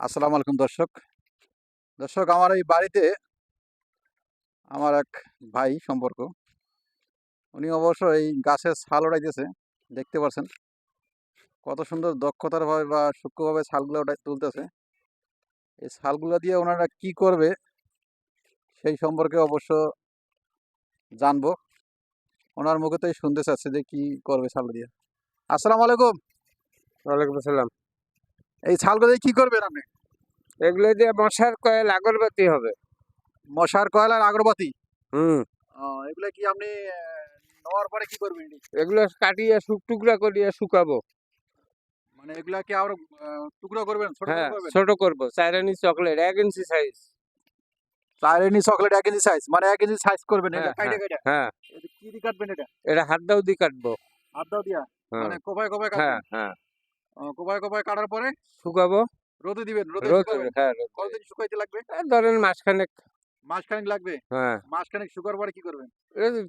আসসালামু আলাইকুম দর্শক। দর্শক, আমার এই বাড়িতে আমার এক ভাই সম্পর্ক। উনি অবশ্য এই গাছের ছাল ওড়াইতেছে দেখতে পাচ্ছেন কত সুন্দর দক্ষতার ভাবে বা সূক্ষ্মভাবে ছালগুলো ওটাই তুলতেছে। এই ছালগুলো দিয়ে ওনারা কি করবে, সেই সম্পর্কে অবশ্য জানব। ওনার মুখে তো শুনতে চাচ্ছে যে কি করবে ছাল দিয়ে। আসসালামু আলাইকুম। ওয়ালাইকুম আসসালাম। এই ছালগুলো কি করবেন আপনি? এগুলো দিয়ে মশার কয়েল আগরবাতি হবে। মশার কয়লা আর আগরবাতি? হুম। এগুলা কি আপনি নেওয়ার পরে কি করবেন? এগুলো কাটিয়ে শুক টুকরা করিয়ে শুকাবো। মানে এগুলা কি আরও টুকরো করবেন ছোট হ্যাঁ করবেন? ছোট করব। চাইরানি চকলেট এক ইঞ্চি সাইজ চাইরেনি চকলেট এক ইঞ্চি সাইজ মানে এক ইঞ্চি সাইজ করবেন এটা হ্যাঁ, কাইটা কাইটা? হ্যাঁ এটা কি দিয়ে কাটবেন এটা? এটা হাত দাও দিয়ে কাটবো। হাত দাও দিয়া? হ্যাঁ। মানে কোপায় কোপায় হ্যাঁ কাটবেন? হ্যাঁ আহ, কোপায় কোপায় কাটার পরে? শুকাবো। রোদে দিবেন রোদে হ্যাঁ কতদিন শুকাইতে লাগবে? ধরেন মাঝখানে মাসখানেক লাগবে? হ্যাঁ। মাসখানেক শুকার পরে কি করবেন?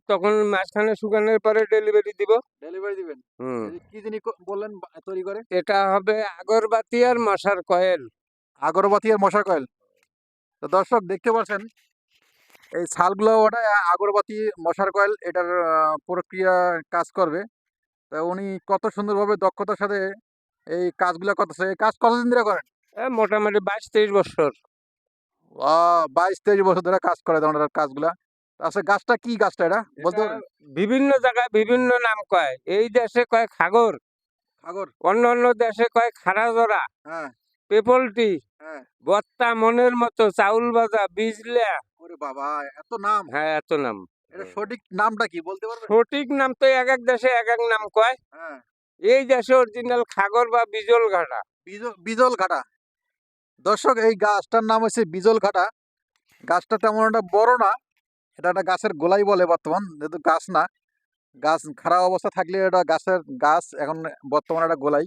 তখন মাঝখানে শুকানোর পরে ডেলিভারি দিব। ডেলিভারি দিবেন? হুম। কি জিনিস বললেন তৈরি করে? এটা হবে আগরবাতি আর মশার কয়েল। আগরবাতি আর মশার কয়েল। তো দর্শক দেখতে পাচ্ছেন এই ছালগুলো ওটা আগরবাতি মশার কয়েল এটার প্রক্রিয়া কাজ করবে। তা উনি কত সুন্দরভাবে দক্ষতার সাথে এই কাজগুলো কত এই কাজ কতদিন ধরে করেন? মোটামুটি বাইশ তেইশ বছর। বাইশ তেইশ বছর ধরে কাজ করে ওনার কাজগুলা। আচ্ছা গাছটা কি গাছটা এটা? বলতে বিভিন্ন জায়গায় বিভিন্ন নাম কয়। এই দেশে কয় খাগর সাগর অন্য অন্য দেশে কয় খারাজরা হ্যাঁ। পেপল টি হ্যাঁ। বত্তা মনের মতো চাউল ভাজা বিজলা। ওরে বাবা এত নাম। হ্যাঁ এত নাম। এটা সঠিক নামটা কি বলতে পারবেন? সঠিক নাম তো এক এক দেশে এক এক নাম কয়। হ্যাঁ। এই দেশে অরিজিনাল খাগর বা বিজল ঘাটা। বিজল ঘাটা। দর্শক এই গাছটার নাম হচ্ছে বিজল ঘাটা। গাছটা তেমন একটা বড় না এটা একটা গাছের গোলাই বলে বর্তমান যেহেতু গাছ না। গাছ খারাপ অবস্থা থাকলে এটা গাছের গাছ এখন বর্তমানে একটা গোলাই।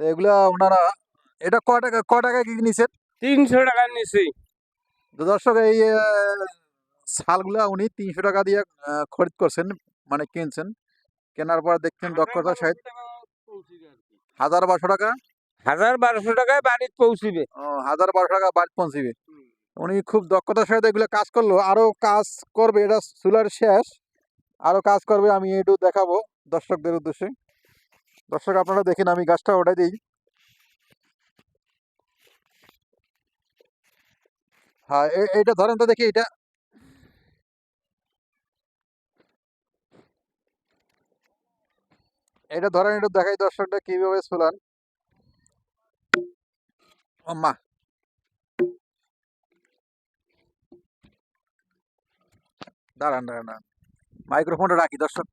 তো এগুলা ওনারা এটা ক টাকা ক টাকায় কি নিছেন? তিনশো টাকা নিছি। তো দর্শক এই শালগুলা উনি তিনশো টাকা দিয়ে খরিদ করছেন মানে কিনছেন। কেনার পর দেখছেন দক্ষতার সহিত হাজার বারোশো টাকা? হাজার বারোশো টাকায় বাড়িতে পৌঁছিবে। হাজার বারোশো টাকা বাদ পৌঁছিবে। উনি খুব দক্ষতার সাথে এগুলো কাজ করল আরও কাজ করবে এটা চুলার শেষ আরও কাজ করবে আমি একটু দেখাবো দর্শকদের উদ্দেশ্যে। দর্শক আপনারা দেখেন আমি গাছটা ওটাই দিই। হ্যাঁ এ- এইটা ধরেন তো দেখি এটা এটা ধরেন একটু দেখাই দর্শকটা কীভাবে চুলান ও মা দাঁড়ান দাঁড়ান দাঁড়ান। মাইক্রোফোনটা রাখি দর্শক।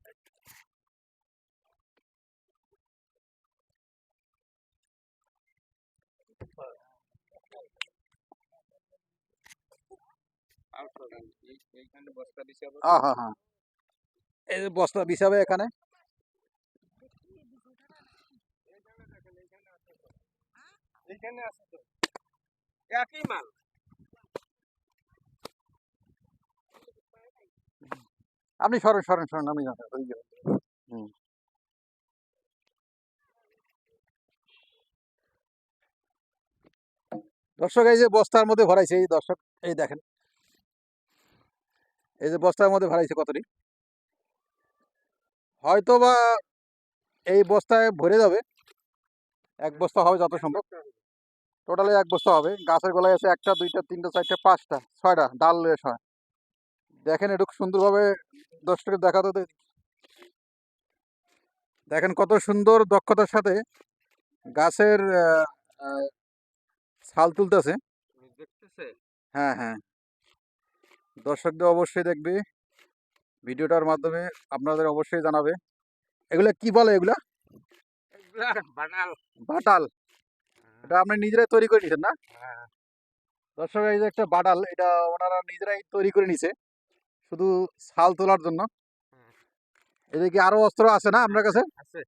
হ্যাঁ হ্যাঁ হ্যাঁ এই বস্তা বিছাবে এখানে। এখানে আছে তো। একই মাল। আপনি সরেন সরেন সরেন আমি জানি, হুম। দর্শক এই যে বস্তার মধ্যে ভরাইছে এই দর্শক এই দেখেন। এই যে বস্তার মধ্যে ভরাইছে কতটি? হয়তো বা এই বস্তায় ভরে যাবে এক বস্তা হবে যত সম্ভব। টোটালি এক বস্তা হবে। গাছের গোলায় আছে একটা দুইটা তিনটা চারটা পাঁচটা ছয়টা ডাল হয়। দেখেন একটু সুন্দরভাবে দর্শকের দেখাতে। দেখেন কত সুন্দর দক্ষতার সাথে গাছের ছাল তুলতেছে। হ্যাঁ হ্যাঁ। দর্শকদের অবশ্যই দেখবে। ভিডিওটার মাধ্যমে আপনাদের অবশ্যই জানাবে। এগুলা কি বলে এগুলা? বানাল বাটাল। এটা আপনি নিজেরাই তৈরি করে নিছেন না? হ্যাঁ। দর্শক এই যে একটা বাটাল এটা ওনারা নিজেরাই তৈরি করে নিছে। শুধু ছাল তোলার জন্য। এদিকে আরও অস্ত্র আছে না আপনার কাছে? আছে।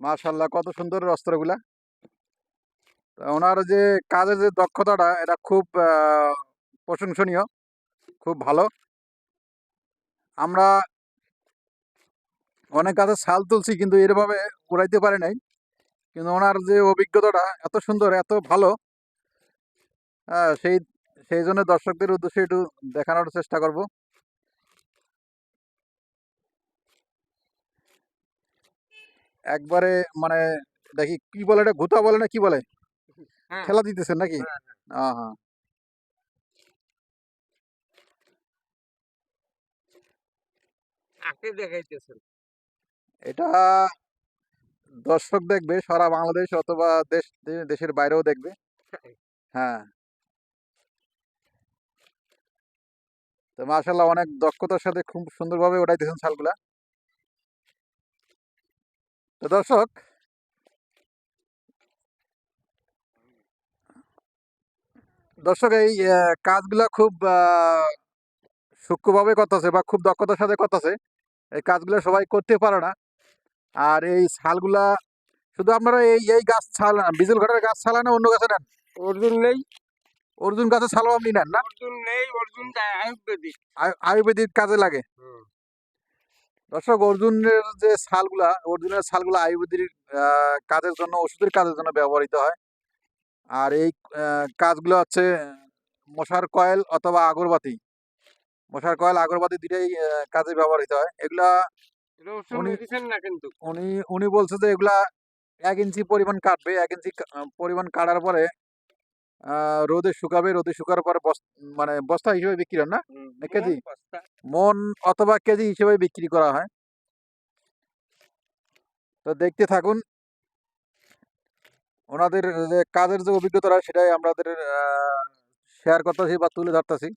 মাশাল্লাহ কত সুন্দর অস্ত্রগুলা। ওনার যে কাজের যে দক্ষতাটা এটা খুব আহ, প্রশংসনীয় খুব ভালো। আমরা অনেক গাছের ছাল তুলছি কিন্তু এরভাবে উড়াইতে পারি নাই। কিন্তু ওনার যে অভিজ্ঞতাটা এত সুন্দর এত ভালো হ্যাঁ সেই সেই জন্য দর্শকদের উদ্দেশ্যে একটু দেখানোর চেষ্টা করব। একবারে মানে দেখি কি বলে এটা গুতা বলে না কি বলে? হ্যাঁ। খেলা দিতেছেন নাকি? হ্যাঁ, হ্যাঁ। হ্যাঁ দেখাইতেছেন। এটা দর্শক দেখবে সারা বাংলাদেশ অথবা দেশ দেশের বাইরেও দেখবে। হ্যাঁ। তো মাশাল্লাহ অনেক দক্ষতার সাথে খুব সুন্দরভাবে ওঠাইতেছেন শালগুলা তো দর্শক দর্শক এই কাজগুলা খুব আহ, সূক্ষ্মভাবে করতেছে বা খুব দক্ষতার সাথে করতেছে। এই কাজগুলো সবাই করতে পারে না। আর এই ছালগুলা শুধু আপনারা এই এই গাছ ছাল বিজুল ঘাটের গাছ ছালা না অন্য গাছে নেন? অর্জুন নেই। অর্জুন গাছের ছালও আপনি নেন না? অর্জুন নেই অর্জুন আয়ুর্বেদিক। আয়ুর্বেদিক কাজে লাগে। দর্শক অর্জুনের যে ছালগুলা অর্জুনের ছালগুলা আয়ুর্বেদিক কাজের জন্য ওষুধের কাজের জন্য ব্যবহৃত হয়। আর এই কাজগুলো হচ্ছে মশার কয়েল অথবা আগরবাতি। মশার কয়েল আগরবাতি দুটাই কাজে ব্যবহৃত হয়। এগুলা উনি- বলছে যে এগুলা এক ইঞ্চি পরিমাণ কাটবে এক ইঞ্চি পরিমাণ কাটার পরে রোদে শুকাবে রোদে শুকার পরে মানে বস্তা হিসেবে বিক্রি হয় না? কেজি? মন অথবা কেজি হিসেবে বিক্রি করা হয়। তো দেখতে থাকুন। ওনাদের যে কাজের যে অভিজ্ঞতাটা সেটাই আমাদের শেয়ার করতেছি বা তুলে ধরতেছি।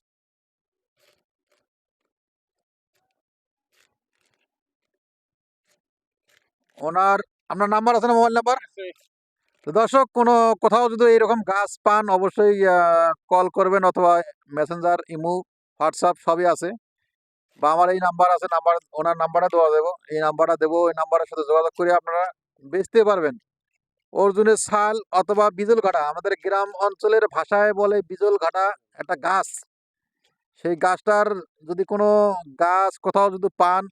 ওনার আপনার নাম্বার আছে না মোবাইল নাম্বার। তো দর্শক কোনো কোথাও যদি এরকম গাছ পান অবশ্যই কল করবেন অথবা মেসেঞ্জার ইমো হোয়াটসঅ্যাপ সবই আছে। বা আমার এই নাম্বার আছে নাম্বার ওনার নাম্বারটা দেওয়া দেবো। এই নাম্বারটা দেবো ওই নাম্বারের সাথে যোগাযোগ করে আপনারা বেচতে পারবেন। অর্জুনের শাল অথবা বিজল ঘাটা আমাদের গ্রাম অঞ্চলের ভাষায় বলে বিজল ঘাটা একটা গাছ। সেই গাছটার যদি কোনো গাছ কোথাও যদি পান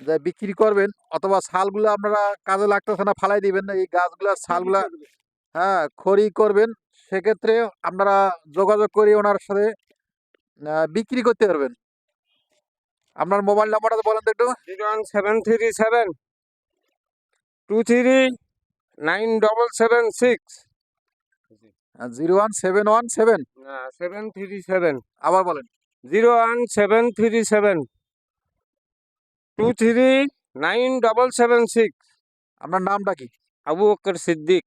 যে বিক্রি করবেন অথবা শালগুলো আপনারা কাজে লাগতেছে না ফালাই দিবেন না এই গাছগুলা শালগুলা হ্যাঁ খড়ি করবেন সেক্ষেত্রে আপনারা যোগাযোগ করে ওনার সাথে বিক্রি করতে পারবেন। আপনার মোবাইল নাম্বারটা বলেন তো একটু। Seven three seven two three nine double seven six zero one seven one seven seven three seven আবার বলেন। Zero one seven three seven two three nine double seven six আপনার নামটা কি? আবু বকর সিদ্দিক।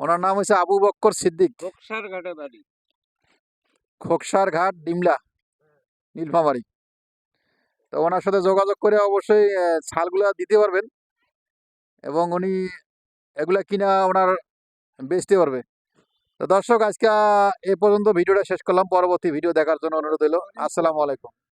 ওনার নাম হচ্ছে আবু বক্কর সিদ্দিক। বক্সার ঘাটে বাড়ি। খোকসার ঘাট ডিমলা নীলফামারি। তো ওনার সাথে যোগাযোগ করে অবশ্যই ছালগুলা দিতে পারবেন। এবং উনি এগুলা কিনা ওনার বেচতে পারবে। তো দর্শক আজকে এ পর্যন্ত ভিডিওটা শেষ করলাম। পরবর্তী ভিডিও দেখার জন্য অনুরোধ হলো আসসালামু আলাইকুম।